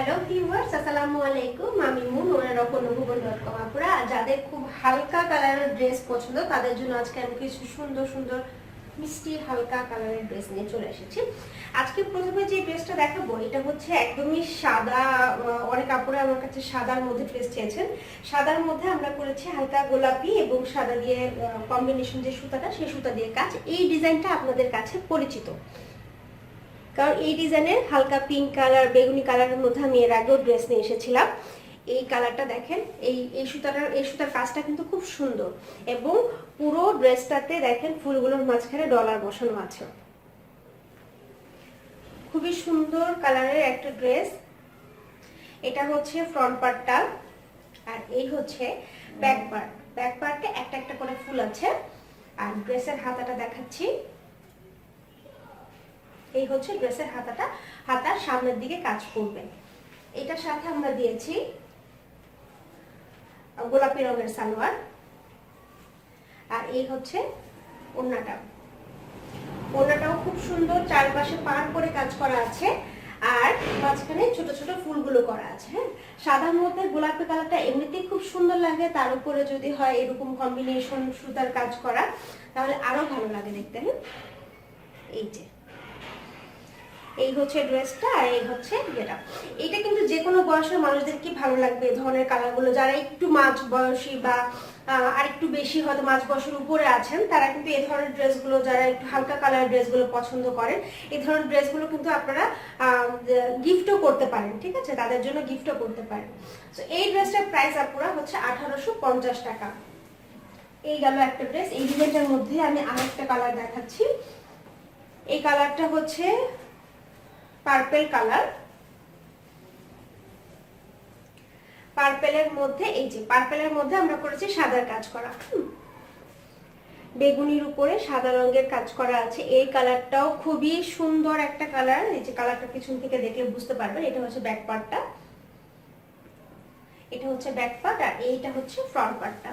Hello viewers আসসালামু আলাইকুম আমি মুন, ওনার রকনভুবন ডট কম আপুরা যাদের খুব হালকা কালারের ড্রেস পছন্দ, তাদের জন্য আজকে আমি কিছু সুন্দর সুন্দর, মিষ্টি, হালকা কালারের ড্রেস নিয়ে চলে এসেছি। আজকে প্রথমে যে ড্রেসটা দেখাবো, এটা হচ্ছে একদমই সাদা অনেক আপুরা আমার কাছে সাদার মধ্যে ড্রেস চেয়েছেন। সাদার মধ্যে আমরা করেছি হালকা গোলাপি এবং সাদা দিয়ে কম্বিনেশন যে সুতাটা, সেই সুতা দিয়ে কাজ। এই ডিজাইনটা আপনাদের কাছে পরিচিত। কারণ এই ডিজাইনের হালকা পিঙ্ক কালার বেগুনি কালারের মধ্যে আমি এর আগেও ড্রেস নিয়ে এসেছিলাম। এই কালারটা দেখেন, এই এই সুতাটার এই সুতার কাজটা কিন্তু খুব সুন্দর এবং পুরো ড্রেসটাতে দেখেন ফুলগুলোর মাঝখানে ডলার বসানো আছে। খুবই সুন্দর কালারের একটা ড্রেস এটা হচ্ছে ফ্রন্ট পার্টটা আর এই হচ্ছে ব্যাক পার্ট ব্যাক পার্টে একটা একটা করে ফুল আছে। আর ড্রেসের হাতাটা দেখাচ্ছি। এই হচ্ছে ড্রেসের হাতাটা। হাতার সামনের দিকে কাজ করবে। এটার সাথে আমরা দিয়েছি গোলাপি রঙের সালোয়ার। আর এই হচ্ছে ওড়নাটা। ওড়নাটাও খুব সুন্দর, চারপাশে পার করে কাজ করা আছে। আর মাঝখানে ছোট ছোট ফুলগুলো করা আছে হ্যাঁ? সাদার মধ্যে গোলাপি কালারটা এমনিতেই খুব সুন্দর লাগে, তার উপরে যদি হয় এরকম কম্বিনেশন সুতার কাজ করা, তাহলে আরও ভালো লাগে দেখতে হ্যাঁ? এই যে। এই হচ্ছে ড্রেসটা আর এই হচ্ছে যেটা এটা কিন্তু যে কোনো বয়সের মানুষদের কি ভালো লাগবে? ধরনের কালারগুলো যারা একটু মাঝ বয়সী বা আর একটু বেশি হয়তো মাঝ বয়সের উপরে আছেন, তারা কিন্তু এই ধরনের ড্রেসগুলো, যারা একটু হালকা কালার ড্রেসগুলো পছন্দ করেন, এই ধরনের ড্রেসগুলো কিন্তু আপনারা গিফটও করতে পারেন, ঠিক আছে? তাদের জন্য গিফটও করতে পারেন। তো এই ড্রেসটার প্রাইস আপুরা হচ্ছে আঠারোশো পঞ্চাশ টাকা। এই গেল একটা ড্রেস এই ডিজাইনটার মধ্যে আমি আরেকটা কালার দেখাচ্ছি। এই কালারটা হচ্ছে পার্পেল কালার পার্পেলের মধ্যে, এই যে পার্পেলের মধ্যে আমরা করেছি সাদার কাজ করা। বেগুনির উপরে সাদা রঙের কাজ করা আছে। এই কালারটাও খুবই সুন্দর একটা কালার এই যে কালারটা পিছন থেকে দেখলে বুঝতে পারবেন, এটা হচ্ছে ব্যাক পার্টটা এটা হচ্ছে ব্যাক পার্ট আর এইটা হচ্ছে ফ্রন্ট পার্টটা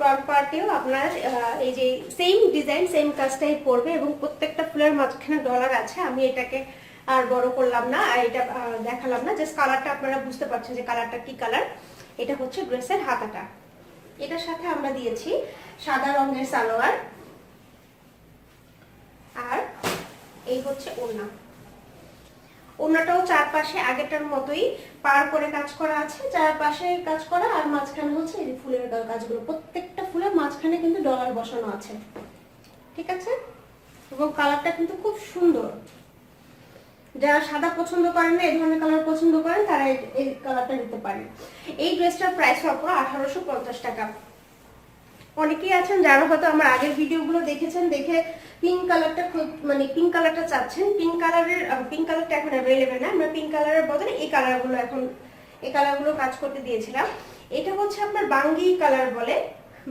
ফ্রন্ট পার্টেও আপনার এই যে সেম ডিজাইন সেম কাজটাই পড়বে এবং প্রত্যেকটা ফুলের মাঝখানে ডলার আছে। আমি এটাকে আর বড় করলাম না, আর এটা দেখালাম না। জাস্ট কালারটা আপনারা বুঝতে পারছেন যে কালারটা কি কালার এটা হচ্ছে ড্রেসের হাতাটা। এটার সাথে আমরা দিয়েছি সাদা রঙের সালোয়ার। আর এই হচ্ছে ওড়না। ওড়নাটাও চারপাশে আগেরটার মতোই পার করে কাজ করা আছে, চারপাশে কাজ করা আর মাঝখানে হচ্ছে এই ফুলের কাজগুলো প্রত্যেকটা ফুলের মাঝখানে কিন্তু ডলার বসানো আছে। ঠিক আছে? এবং কালারটা কিন্তু খুব সুন্দর। যারা সাদা পছন্দ করেন না, এই ধরনের কালার পছন্দ করেন, তারা এই- এই কালারটা নিতে পারেন। এই ড্রেসটার প্রাইস হবে আঠারোশো পঞ্চাশ টাকা। অনেকেই আছেন যারা হয়তো আমার আগের ভিডিওগুলো দেখেছেন, দেখে পিঙ্ক কালারটা খুব মানে পিঙ্ক কালারটা চাচ্ছেন। পিঙ্ক কালারের পিঙ্ক কালারটা এখন অ্যাভেলেবেল না। আমরা পিঙ্ক কালারের বদলে এই কালারগুলো এখন, এই কালারগুলো কাজ করতে দিয়েছিলাম। এটা হচ্ছে আপনার বাঙ্গি কালার বলে,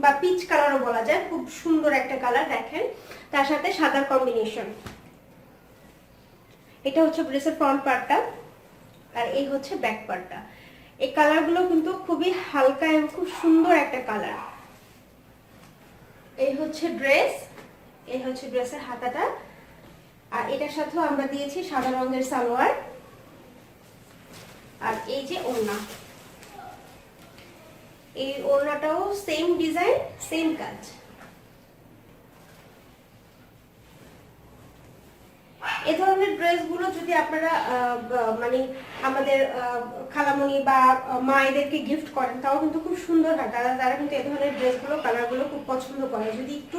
বা পিচ কালারও বলা যায়। খুব সুন্দর একটা কালার দেখেন। তার সাথে সাদার কম্বিনেশন এটা হচ্ছে ড্রেসের ফ্রন্ট পার্টটা আর এই হচ্ছে ব্যাক পার্টটা এই কালারগুলো কিন্তু খুবই হালকা এবং খুব সুন্দর একটা কালার হচ্ছে ড্রেস, এই হচ্ছে ড্রেসের হাতাটা। আর এটার সাথেও আমরা দিয়েছি সাদা রঙের সালোয়ার। আর এই যে ওড়না। এই ওড়নাটাও সেম ডিজাইন সেম কাজ। এ ধরনের ড্রেসগুলো যদি আপনারা মানে আমাদের খালামণি বা মায়েদেরকে গিফট করেন, তাও কিন্তু খুব সুন্দর হয়। তারা তারা কিন্তু এ ধরনের ড্রেসগুলো, কালারগুলো খুব পছন্দ করে। যদি একটু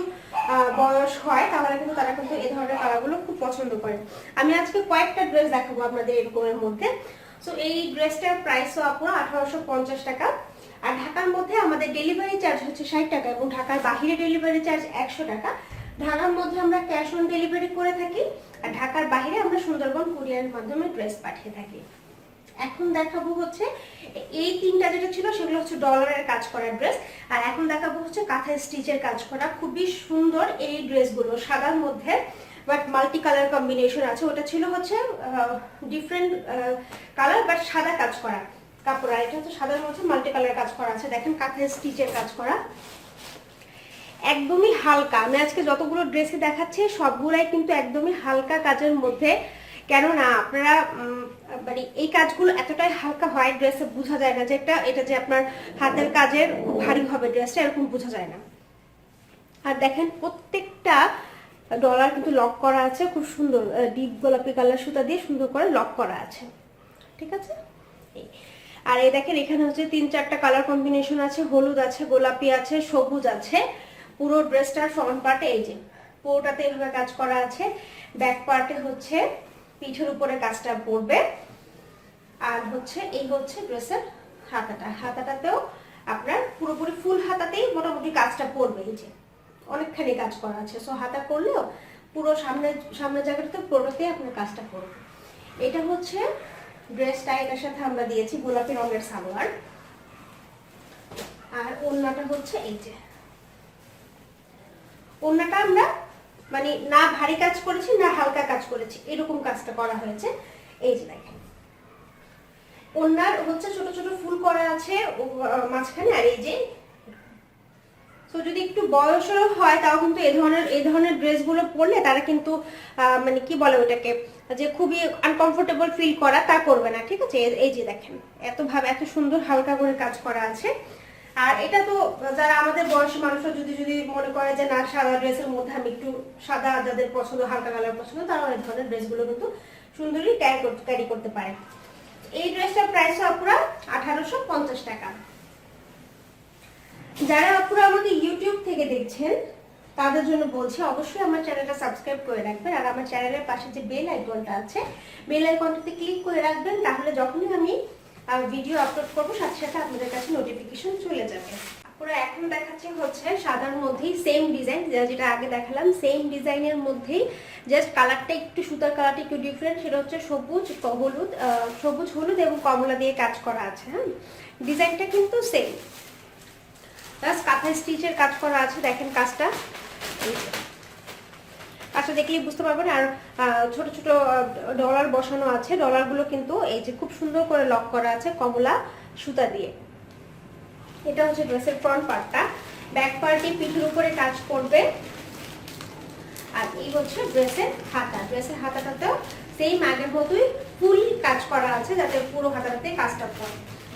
বয়স হয়, তাহলে কিন্তু তারা কিন্তু এ ধরনের কালারগুলো খুব পছন্দ করে। আমি আজকে কয়েকটা ড্রেস দেখাবো আপনাদের এরকমের মধ্যে। সো এই ড্রেসটার প্রাইসও আপনার আঠারোশো পঞ্চাশ টাকা। আর ঢাকার মধ্যে আমাদের ডেলিভারি চার্জ হচ্ছে ষাট টাকা এবং ঢাকার বাহিরে ডেলিভারি চার্জ একশো টাকা। ঢাকার মধ্যে আমরা ক্যাশ অন ডেলিভারি করে থাকি আর ঢাকার বাইরে আমরা সুন্দরবন কুরিয়ারের মাধ্যমে ড্রেস পাঠিয়ে থাকি। এখন দেখাবো হচ্ছে এই তিনটা যেটা ছিল সেগুলো হচ্ছে ডলারের কাজ করা ড্রেস আর এখন দেখাবো হচ্ছে কাঁথা স্টিচের কাজ করা। খুবই সুন্দর এই ড্রেসগুলো সাদার মধ্যে বাট মাল্টি কালার কম্বিনেশন আছে। ওটা ছিল হচ্ছে ডিফারেন্ট কালার বাট সাদা কাজ করা কাপড়। আর এটা হচ্ছে সাদার মধ্যে মাল্টি কালার কাজ করা আছে। দেখেন কাঁথা স্টিচের কাজ করা। একদমই হালকা। আমি আজকে যতগুলো ড্রেসে দেখাচ্ছি, সবগুলাই কিন্তু একদমই হালকা কাজের মধ্যে। কেননা আপনারা মানে এই কাজগুলো এতটাই হালকা হয় ড্রেসে বোঝা যায় না যে এটা এটা যে আপনার হাতের কাজের ভারী হবে ড্রেসটা এরকম বোঝা যায় না। আর দেখেন, প্রত্যেকটা ডলার কিন্তু লক করা আছে, খুব সুন্দর ডিপ গোলাপি কালার সুতা দিয়ে সুন্দর করে লক করা আছে। ঠিক আছে? আর এই দেখেন, এখানে হচ্ছে তিন চারটা কালার কম্বিনেশন আছে, হলুদ আছে, গোলাপি আছে, সবুজ আছে। পুরো ড্রেসটার ফ্রন্ট পার্টে এই যে, পুরোটাতে এইভাবে কাজ করা আছে। ব্যাক পার্টে হচ্ছে পিঠের উপরে কাজটা পড়বে। আর হচ্ছে, এই হচ্ছে ড্রেসের হাতাটা। হাতাটাতেও আপনার পুরোপুরি ফুল হাতাতেই মোটামুটি কাজটা পড়বে এই যে। অনেকখানি কাজ করা আছে। সো হাতা করলেও পুরো সামনে, সামনের জায়গাটাতে পুরোটাতেই আপনার কাজটা পড়বে। এটা হচ্ছে ড্রেসটা এটার সাথে আমরা দিয়েছি গোলাপি রঙের সালোয়ার। আর ওড়নাটা হচ্ছে এই যে। ওড়নাটা আমরা মানে না ভারী কাজ করেছি, না হালকা কাজ করেছি। এরকম কাজটা করা হয়েছে। এই যে দেখেন। ওনার হচ্ছে ছোট ছোট ফুল করা আছে মাঝখানে, আর এই যে তো যদি একটু বয়সেরও হয়, তাও কিন্তু এই ধরনের এই ধরনের ড্রেসগুলো পরলে তারা কিন্তু মানে কি বলে ওটাকে, যে খুবই আনকমফোর্টেবল ফিল করা তা করবে না, ঠিক আছে? এই যে দেখেন, এত ভাবে, এত সুন্দর হালকা করে কাজ করা আছে। আর এটা তো যারা আমাদের বয়সী মানুষরা যদি যদি মনে করে যে না, সাদা ড্রেসের মধ্যে আমি একটু সাদা যাদের পছন্দ, হালকা কালার পছন্দ, তারা এই ধরনের ড্রেসগুলো কিন্তু সুন্দরই ক্যারি করতে ক্যারি করতে পারে। এই ড্রেসটার প্রাইস আপুরা আঠারোশো পঞ্চাশ টাকা। যারা আপুরা আমাকে ইউটিউব থেকে দেখছেন, তাদের জন্য বলছি অবশ্যই আমার চ্যানেলটা সাবস্ক্রাইব করে রাখবেন। আর আমার চ্যানেলের পাশে যে বেল আইকনটা আছে বেল আইকনটাতে ক্লিক করে রাখবেন, তাহলে যখনই আমি ভিডিও আপলোড করব, সাথে সাথে আপনাদের কাছে নোটিফিকেশন চলে যাবে। আপুরা এখন দেখাচ্ছি হচ্ছে সাদার মধ্যেই সেম ডিজাইন যেটা আগে দেখালাম সেম ডিজাইনের মধ্যেই জাস্ট কালারটা একটু সুতার কালারটা একটু ডিফারেন্ট সেটা হচ্ছে সবুজ হলুদ সবুজ, হলুদ এবং কমলা দিয়ে কাজ করা আছে হ্যাঁ? ডিজাইনটা কিন্তু সেম কাঁথা স্টিচের কাজ করা আছে, দেখেন কাজটা। এই দেখলেই বুঝতে পারবেন। আর ছোট ছোট ডলার বসানো আছে। ডলারগুলো কিন্তু এই যে খুব সুন্দর করে লক করা আছে কমলা সুতা দিয়ে। এটা হচ্ছে ড্রেসের ফ্রন্ট পার্টটা ব্যাক পার্টে পিঠের উপরে কাজ করবে। আর এই হচ্ছে ড্রেসের হাতা। ড্রেসের হাতাটাতেও সেম আগের মতোই ফুল কাজ করা আছে যাতে পুরো হাতাটাতে কাজটা পড়ে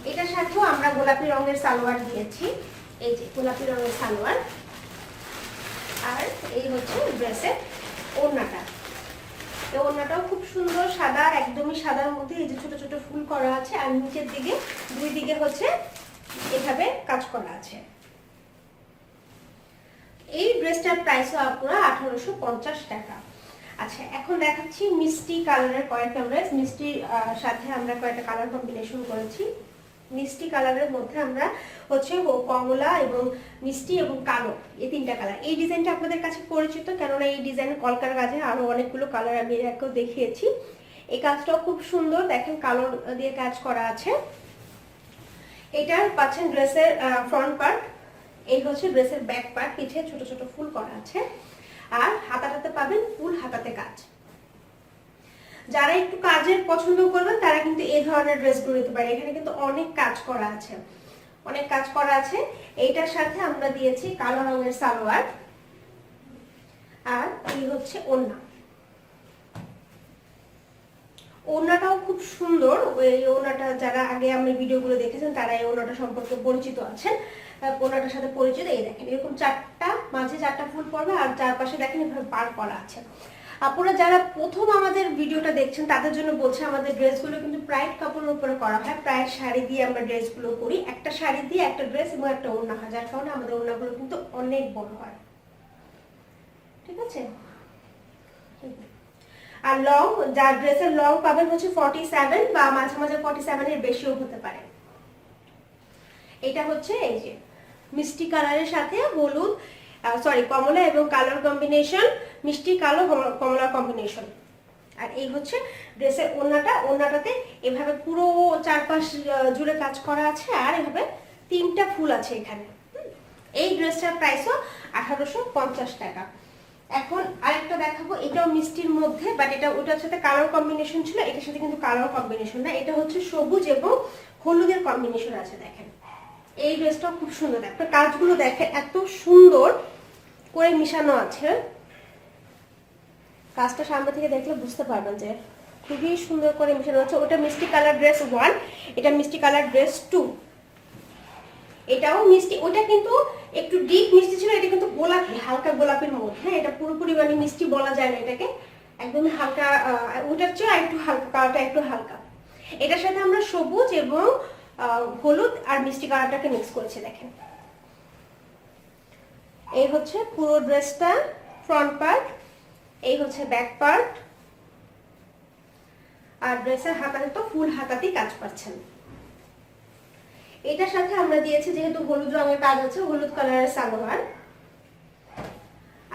এটার সাথেও আমরা গোলাপি রঙের সালোয়ার দিয়েছি। এই যে গোলাপি রঙের সালোয়ার। আর এই হচ্ছে ড্রেসের ওড়নাটা। এই ওড়নাটাও খুব সুন্দর, সাদা একদমই সাদার মধ্যে এই যে ছোট ছোট ফুল করা আছে, আর নিচের দিকে, দুই দিকে হচ্ছে এভাবে কাজ করা আছে। এই ড্রেসটার প্রাইসও আপনারা আঠারোশো পঞ্চাশ টাকা। আচ্ছা এখন দেখাচ্ছি মিষ্টি কালারের কয়েকটা ড্রেস মিষ্টির সাথে আমরা কয়েকটা কালার কম্বিনেশন করেছি। মিষ্টি কালারের মধ্যে আমরা হচ্ছে কমলা এবং মিষ্টি এবং কালো, এই তিনটা কালার। এই ডিজাইনটা আপনাদের কাছে পরিচিত, কেননা এই ডিজাইন কলকার কাজে আরও অনেকগুলো কালার আমি এর দেখিয়েছি। এই কাজটাও খুব সুন্দর, দেখেন কালো দিয়ে কাজ করা আছে। এটা পাচ্ছেন ড্রেসের ফ্রন্ট পার্ট এই হচ্ছে ড্রেসের ব্যাক পার্ট পিছে ছোট ছোট ফুল করা আছে। আর হাতাটাতে পাবেন ফুল হাতাতে কাজ। যারা একটু কাজের পছন্দ করবেন তারা কিন্তু এই ধরনের ড্রেসগুলো নিতে পারে। এখানে কিন্তু অনেক কাজ করা আছে। অনেক কাজ করা আছে। এইটার সাথে আমরা দিয়েছি কালো রঙের সালোয়ার। আর এই হচ্ছে ওড়না। ওড়নাটাও খুব সুন্দর। এই ওড়নাটা যারা আগে আমি ভিডিওগুলো দেখেছেন তারা এই ওড়নাটা সম্পর্কে পরিচিত আছেন। আহ, ওড়নাটার সাথে পরিচিত। এই দেখেন এরকম চারটা মাঝে চারটা ফুল পড়বে আর চারপাশে দেখেন এভাবে পার করা আছে। আপনারা যারা প্রথম আমাদের ভিডিওটা দেখছেন, তাদের জন্য বলছে আমাদের ড্রেসগুলো কিন্তু প্রাইড কাপড়ের উপরে করা হয়। প্রায় শাড়ি দিয়ে আমরা ড্রেসগুলো করি। একটা শাড়ি দিয়ে একটা ড্রেস এবং একটা ওড়না হয়। যার কারণে আমাদের ওড়নাগুলো কিন্তু অনেক বড় হয়। ঠিক আছে? আর লং যার ড্রেসের লং পাবেন হচ্ছে ফর্টি সেভেন বা মাঝে মাঝে ফর্টি সেভেনের বেশিও হতে পারে। এটা হচ্ছে এই যে, মিষ্টি কালারের সাথে হলুদ সরি কমলা এবং কালার কম্বিনেশন মিষ্টি, কালো কম- কমলা কম্বিনেশন আর এই হচ্ছে ড্রেসের ওড়নাটা। ওড়নাটাতে এভাবে পুরো চারপাশ জুড়ে কাজ করা আছে আর এভাবে তিনটা ফুল আছে এখানে। এই ড্রেসটার প্রাইসও আঠারোশো পঞ্চাশ টাকা। এখন আরেকটা দেখাবো। এটাও মিষ্টির মধ্যে বাট এটা, ওটার সাথে কালার কম্বিনেশন ছিল, এটার সাথে কিন্তু কালার কম্বিনেশন না। এটা হচ্ছে সবুজ এবং হলুদের কম্বিনেশন আছে, দেখেন। এই ড্রেসটাও খুব সুন্দর। একটা কাজগুলো দেখে এত সুন্দর। করে মিশানো আছে। কাজটা সামনে থেকে দেখলে বুঝতে পারবেন যে খুবই সুন্দর করে মিশানো আছে। ওটা মিষ্টি কালার ড্রেস ওয়ান, এটা মিষ্টি কালার ড্রেস টু। এটাও মিষ্টি, ওটা কিন্তু একটু ডিপ মিষ্টি ছিল, এটা কিন্তু গোলাপি, হালকা গোলাপের মধ্যে। হ্যাঁ এটা পুরোপুরি মানে মিষ্টি বলা যায় না এটাকে। একদম হালকা ওটার চেয়ে একটু হালকা, কালারটা একটু হালকা। এটার সাথে আমরা সবুজ এবং হলুদ আর মিষ্টি কালারটাকে মিক্স করেছি, দেখেন। এই হচ্ছে পুরো ড্রেসটা ফ্রন্ট পার্ট এই হচ্ছে ব্যাক পার্ট আর ড্রেসের হাতাতে তো ফুল হাতাতেই কাজ পাচ্ছেন এটার সাথে আমরা দিয়েছি যেহেতু হলুদ রঙের কাজ আছে, হলুদ কালারের সালোয়ার।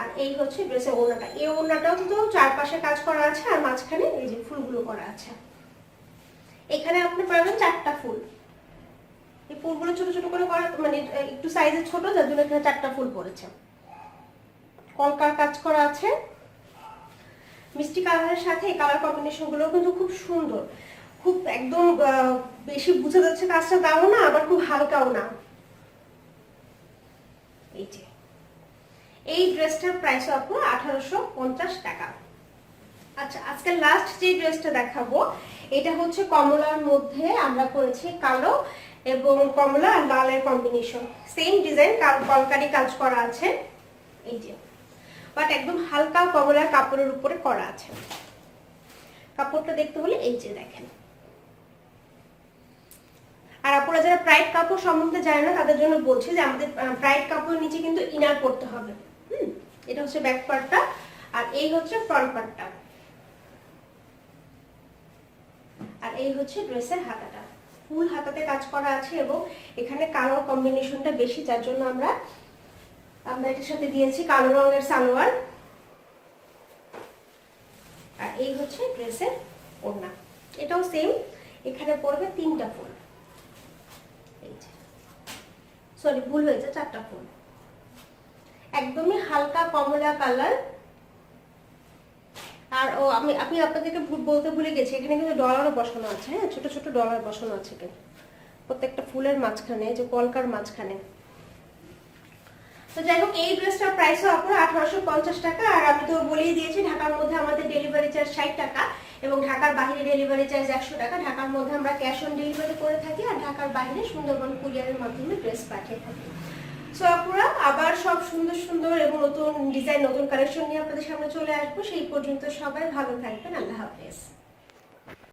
আর এই হচ্ছে ড্রেসের ওড়নাটা। এই ওড়নাটাও তো চারপাশে কাজ করা আছে, আর মাঝখানে এই যে ফুলগুলো করা আছে। এখানে আপনি পাবেন চারটা ফুল এই ফুলগুলো ছোট ছোট করে করা মানে একটু সাইজে ছোট, যার জন্য এখানে চারটা ফুল পড়েছে। কলকার কাজ করা আছে। মিষ্টি কালারের সাথে এই কালার কম্বিনেশনগুলো কিন্তু খুব সুন্দর। খুব একদম বেশি বোঝা যাচ্ছে কাজটা তাও না, আবার খুব হালকাও না। এই যে। এই ড্রেসটার প্রাইস আপু আঠারোশো পঞ্চাশ টাকা। আচ্ছা আজকে লাস্ট যে ড্রেসটা দেখাবো, এটা হচ্ছে কমলার মধ্যে আমরা করেছি কালো এবং কমলা আর লালের কম্বিনেশন সেম ডিজাইন কলকারি কাজ করা আছে? এই যে। বাট একদম হালকা কমলার কাপড়ের উপরে করা আছে। কাপড়টা দেখতে হলে এই যে দেখেন। আর আপনারা যারা প্রাইড কাপড় সম্বন্ধে জানে না, তাদের জন্য বলছি যে আমাদের প্রাইড কাপড়ের নিচে কিন্তু ইনার পড়তে হবে। হুম? এটা হচ্ছে ব্যাক পার্টটা আর এই হচ্ছে ফ্রন্ট পার্টটা আর এই হচ্ছে ড্রেসের হাতাটা। ফুল হাতাতে কাজ করা আছে এবং এখানে কালো কম্বিনেশনটা বেশি, যার জন্য আমরা আমরা এটার সাথে দিয়েছি কালো রঙের সালোয়ার। আর এই হচ্ছে ড্রেসের ওড়না। এটাও সেম এখানে পড়বে তিনটা ফুল। সরি ভুল হয়েছে, চারটা ফুল। একদমই হালকা কমলা কালার আর ও, আমি আমি আপনাদেরকে বলতে ভুলে গেছি, এখানে কিন্তু ডলারও বসানো আছে হ্যাঁ? ছোট ছোট ডলার বসানো আছে কিন্তু প্রত্যেকটা ফুলের মাঝখানে যে কলকার মাঝখানে। তো যাই হোক, এই ড্রেসটার প্রাইসও আপনার আঠারোশো পঞ্চাশ টাকা, আর আমি তো বলেই দিয়েছি, ঢাকার মধ্যে আমাদের ডেলিভারি চার্জ ষাট টাকা এবং ঢাকার বাইরে ডেলিভারি চার্জ একশো টাকা। ঢাকার মধ্যে আমরা ক্যাশ অন ডেলিভারি করে থাকি, আর ঢাকার বাইরে সুন্দরবন কুরিয়ারের মাধ্যমে ড্রেস পাঠিয়ে থাকি। সো আপুরা আবার সব সুন্দর সুন্দর এবং নতুন ডিজাইন নতুন কালেকশন নিয়ে আপনাদের সামনে চলে আসব। সেই পর্যন্ত সবাই ভালো থাকবেন। আল্লাহ হাফেজ।